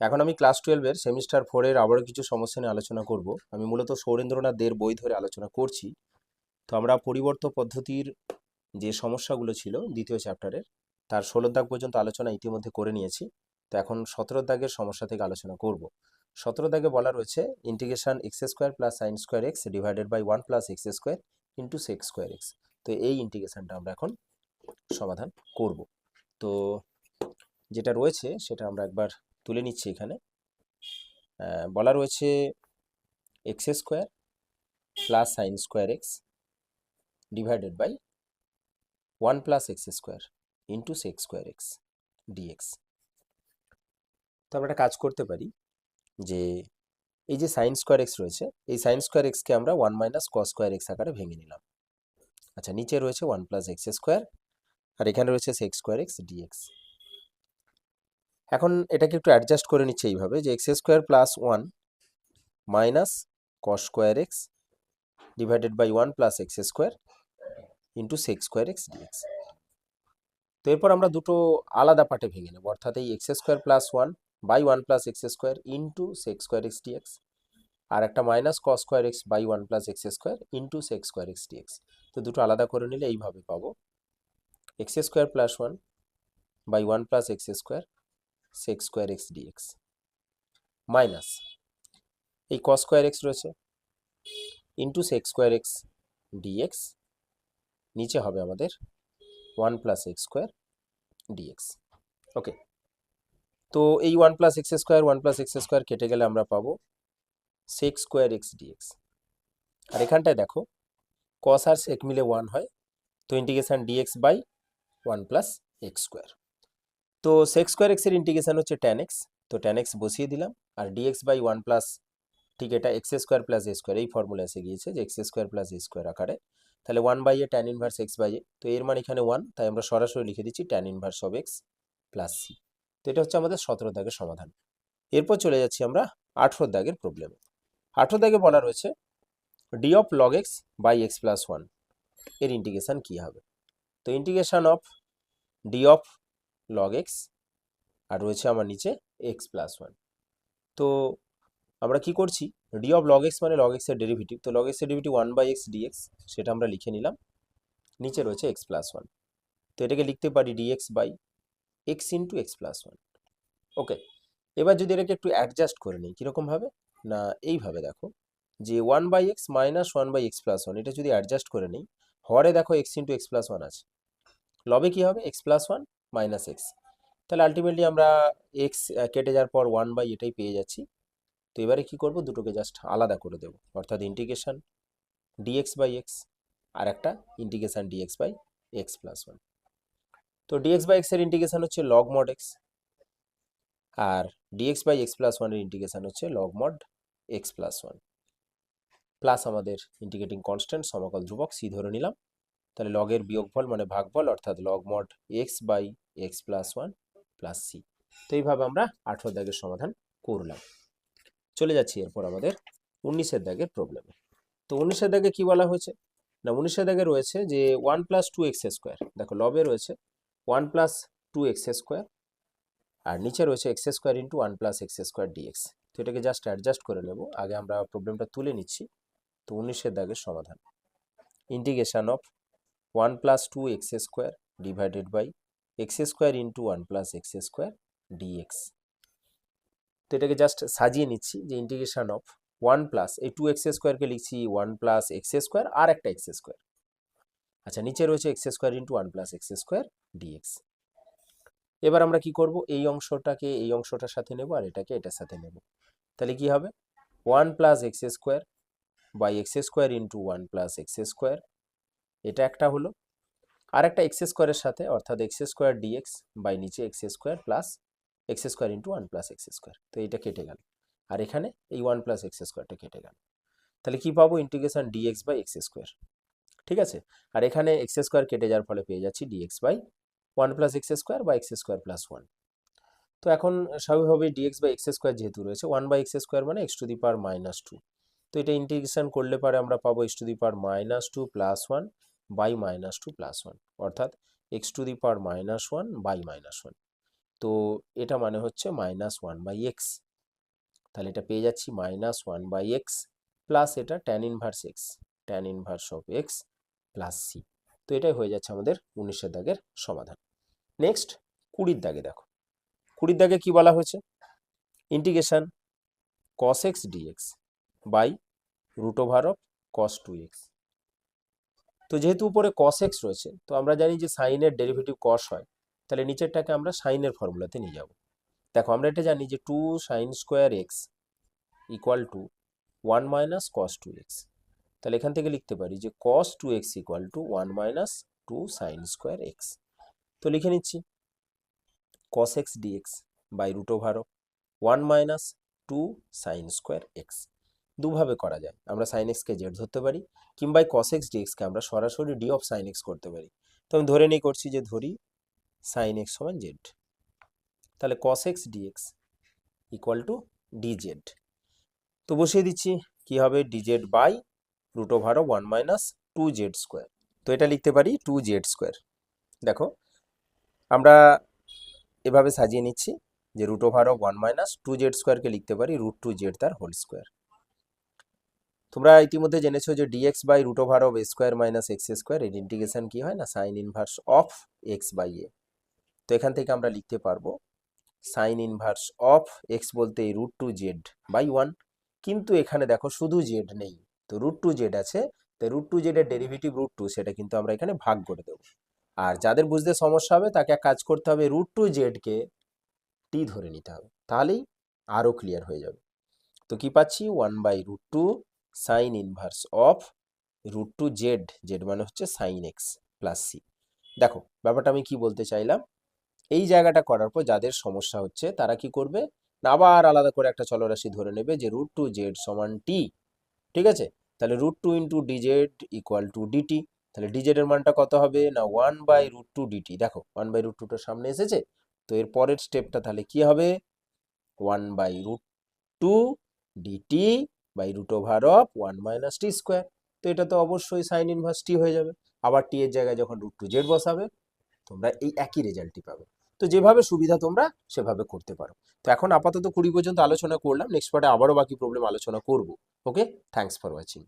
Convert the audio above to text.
এখন আমি ক্লাস টুয়েলভের সেমিস্টার ফোরের আবারও কিছু সমস্যা নিয়ে আলোচনা করব। আমি মূলত সৌরেন্দ্রনাথ দের বই ধরে আলোচনা করছি। তো আমরা পরিবর্ত পদ্ধতির যে সমস্যাগুলো ছিল দ্বিতীয় চ্যাপ্টারের তার ষোলো দাগ পর্যন্ত আলোচনা ইতিমধ্যে করে নিয়েছি। তো এখন সতেরো দাগের সমস্যা থেকে আলোচনা করব। সতেরো দাগে বলা রয়েছে integration x square plus sine square x divided by one plus x square into sec square x তো এই ইন্টিগ্রেশনটা আমরা এখন সমাধান করব। তো যেটা রয়েছে, সেটা আমরা একবার তুলে নিচ্ছি এখানে। বলা রয়েছে x square plus sine square x divided by one plus x square into sec square x dx তো আমরা একটা কাজ করতে পারি যে এই যে সাইন স্কোয়ার এক্স রয়েছে, এই সাইন স্কোয়ার এক্সকে আমরা one minus cos square x আকারে ভেঙে নিলাম। আচ্ছা নিচে রয়েছে ওয়ান প্লাস এক্স স্কোয়ার আর এখানে রয়েছে সেক্স স্কোয়ার এক্স ডিএক্স এখন এটাকে একটু অ্যাডজাস্ট করে নিচ্ছে এইভাবে যে x square plus one minus cos square x divided by one plus x square into sec square x dx তো এরপর আমরা দুটো আলাদা পার্টে ভেঙে নেব, অর্থাৎ এই x square plus one by one plus x square into sec square x dx আর একটা minus cos square x by one plus x square into sec square x dx তো দুটো আলাদা করে নিলে এইভাবে পাবো। X square plus one by one plus x square sec square x dx minus এই cos square x রয়েছে into sec square x dx নিচে হবে আমাদের one plus x square dx okay তো এই one plus x square one plus x square কেটে গেলে আমরা পাবো সেক্স স্কোয়ার এক্স ডিএক্স আর এখানটায় দেখো কস আর সেক মিলে ওয়ান হয় তো integration dx by one plus x square তো সেক্স স্কোয়ার এক্সের ইন্টিগ্রেশন হচ্ছে ট্যান এক্স তো ট্যান এক্স বসিয়ে দিলাম, আর ডিএক্স বাই ওয়ান প্লাস ঠিক এটা x square plus a square এই ফর্মুলা এসে গিয়েছে যে x square plus a square আকারে। তাহলে one by a tan inverse x by a তো এর মান এখানে ওয়ান তাই আমরা সরাসরি লিখে দিচ্ছি tan inverse of x plus c তো এটা হচ্ছে আমাদের সতেরো দাগের সমাধান। এরপর চলে যাচ্ছি আমরা আঠেরো দাগের প্রবলেমে আঠেরো দাগে বলা রয়েছে d of log x by x plus ওয়ানের ইন্টিগ্রেশন কী হবে? তো integration of d of log x আর রয়েছে আমার নিচে এক্স প্লাস ওয়ান তো আমরা কি করছি? ডি অফ লগ এক্স মানে লগ এক্সের ডেরিভেটিভ তো লগ এক্সের derivative one by x dx সেটা আমরা লিখে নিলাম। নিচে রয়েছে এক্স প্লাস ওয়ান তো এটাকে লিখতে পারি dx by x into x plus one okay এবার যদি এটাকে একটু অ্যাডজাস্ট করে নিই কীরকমভাবে না, এইভাবে দেখো, যে one by x minus one by x plus one এটা যদি অ্যাডজাস্ট করে নিই, হরে দেখো x into x plus one আছে। লবে কী হবে? X plus one minus x তাহলে আলটিমেটলি আমরা এক্স কেটে যাওয়ার পর ওয়ান বাই এটাই পেয়ে যাচ্ছি। তো এবারে কি করব? দুটোকে জাস্ট আলাদা করে দেব। অর্থাৎ ইন্টিগ্রেশন ডিএক্স বাই এক্স আর একটা integration dx by x plus one তো ডিএক্স বাই এক্সের ইন্টিগ্রেশন হচ্ছে লগ মড এক্স আর ডিএক্স বাই এক্স প্লাস ওয়ানের ইন্টিগ্রেশন হচ্ছে log mod x plus one plus আমাদের ইন্টিগ্রেটিং কনস্ট্যান্ট সমাকল ধ্রুবক সি ধরে নিলাম। তাহলে লগের বিয়োগফল মানে ভাগফল অর্থাৎ log mod x by x plus one plus c তো এইভাবে আমরা আঠেরো দাগের সমাধান করলাম। চলে যাচ্ছি এরপর আমাদের উনিশের দাগের প্রবলেমে তো উনিশের দাগে কি বলা হয়েছে? না, উনিশের দাগে রয়েছে যে one plus two x square দেখো লবে রয়েছে one plus two x square আর নিচে রয়েছে x square into one plus x square dx তো এটাকে জাস্ট অ্যাডজাস্ট করে নেব। আগে আমরা প্রবলেমটা তুলে নিচ্ছি। তো উনিশের দাগের সমাধান। Integration of one plus two x square divided by x square into one plus x square dx তো এটাকে জাস্ট সাজিয়ে নিচ্ছি যে ইন্টিগ্রেশন অফ ওয়ান প্লাস এই টু এক্স স্কোয়ারকে লিখছি ওয়ান প্লাস এক্স স্কোয়ার আর একটা এক্স স্কোয়ার আচ্ছা নিচে রয়েছে x square into one plus x square dx এবার আমরা কি করব এই অংশটাকে এই অংশটার সাথে নেব আর এটাকে এটার সাথে নেব তাহলে কি হবে one plus x square by x square into one plus x square এটা একটা হলো। আর একটা এক্স স্কোয়ারের সাথে, অর্থাৎ এক্স স্কোয়ার ডিএক্স বাই নিচে x square plus x square into one plus x square তো এইটা কেটে গেল। আর এখানে এই ওয়ান প্লাস এক্স স্কোয়ারটা কেটে গেল। তাহলে কি পাবো? Integration dx by x square ঠিক আছে? আর এখানে এক্স স্কোয়ার কেটে যাওয়ার ফলে পেয়ে যাচ্ছি dx by one plus x square বা এক্স স্কোয়ার প্লাস ওয়ান তো এখন স্বাভাবিকভাবে ডিএক্স বাই এক্স স্কোয়ার যেহেতু রয়েছে ওয়ান বাই এক্স স্কোয়ার মানে x to the power minus two তো এটা ইন্টিগ্রেশন করলে পরে আমরা পাবো x to the power minus two plus one by minus two plus one অর্থাৎ x to the power minus one by minus one তো এটা মানে হচ্ছে মাইনাস ওয়ান বাই এক্স তাহলে এটা পেয়ে যাচ্ছি minus one by x plus এটা tan inverse x tan inverse of x plus c তো এটাই হয়ে যাচ্ছে আমাদের উনিশের দাগের সমাধান। নেক্সট কুড়ির দাগে দেখো। কুড়ির দাগে কি বলা হয়েছে? Integration cos x dx by root over of cos two x তো যেহেতু উপরে কস এক্স রয়েছে, তো আমরা জানি যে সাইনের ডেরিভেটিভ কস হয়, তাহলে নিচেরটাকে আমরা সাইনের ফর্মুলাতে নিয়ে যাব। দেখো, আমরা এটা জানি যে two sine square x equal to one minus cos two x তাহলে এখান থেকে লিখতে পারি যে cos two x equal to one minus two sine square x তো লিখে নিচ্ছি cos x dx by root over one minus two sine square x দুভাবে করা যায়। আমরা সাইন এক্সকে জেড ধরতে পারি কিংবা কস এক্স ডিএক্সকে আমরা সরাসরি ডি অফ সাইন এক্স করতে পারি। তো আমি ধরে নিই করছি যে ধরি সাইন এক্স সমান জেড তাহলে cos x dx equal to d z তো বসিয়ে দিচ্ছি, কি হবে? D z by root over one minus two z square তো এটা লিখতে পারি টু জেড স্কোয়ার দেখো, আমরা এভাবে সাজিয়ে নিচ্ছি যে root over of one minus two z স্কোয়ারকে লিখতে পারি রুট টু জেড তার হোল স্কোয়ার তোমরা ইতিমধ্যে জেনেছো যে dx by root over of square minus x square এর ইন্টিগ্রেশন কি হয় না? Sine inverse of x by a তো এখান থেকে আমরা লিখতে পারব সাইন ইনভার্স অফ এক্স বলতে root two z by one কিন্তু এখানে দেখো শুধু জেড নেই, তো রুট টু জেড আছে, তো রুট টু জেডের ডেরিভেটিভ রুট টু সেটা কিন্তু আমরা এখানে ভাগ করে দেবো। আর যাদের বুঝতে সমস্যা হবে, তাকে এক কাজ করতে হবে রুট টু জেডকে টি ধরে নিতে হবে, তাহলেই আরও ক্লিয়ার হয়ে যাবে। তো কি পাচ্ছি? One by root two sine inverse of root two z z মানে হচ্ছে সাইন এক্স প্লাস সি দেখো, ব্যাপারটা আমি কি বলতে চাইলাম? এই জায়গাটা করার পর যাদের সমস্যা হচ্ছে, তারা কি করবে? না আবার আলাদা করে একটা চলরাশি ধরে নেবে যে রুট টু জেড সমান টি ঠিক আছে? তাহলে root two into dz equal to dt তাহলে ডিজেড এর মানটা কত হবে? না one by root two dt দেখো ওয়ান বাই রুট টুটার সামনে এসেছে, তো এর পরের স্টেপটা তাহলে কি হবে? One by root two dt by root over of one minus t square তো এটা তো অবশ্যই সাইন ইনভার্স টি হয়ে যাবে। আবার টি এর জায়গায় যখন রুট টু জেড বসাবে, তোমরা এই একই রেজাল্টটি পাবে। তো যেভাবে সুবিধা তোমরা সেভাবে করতে পারো। তো এখন আপাতত কুড়ি পর্যন্ত আলোচনা করলাম। নেক্সট পার্টে আবারও বাকি প্রবলেম আলোচনা করব। Okay thanks for watching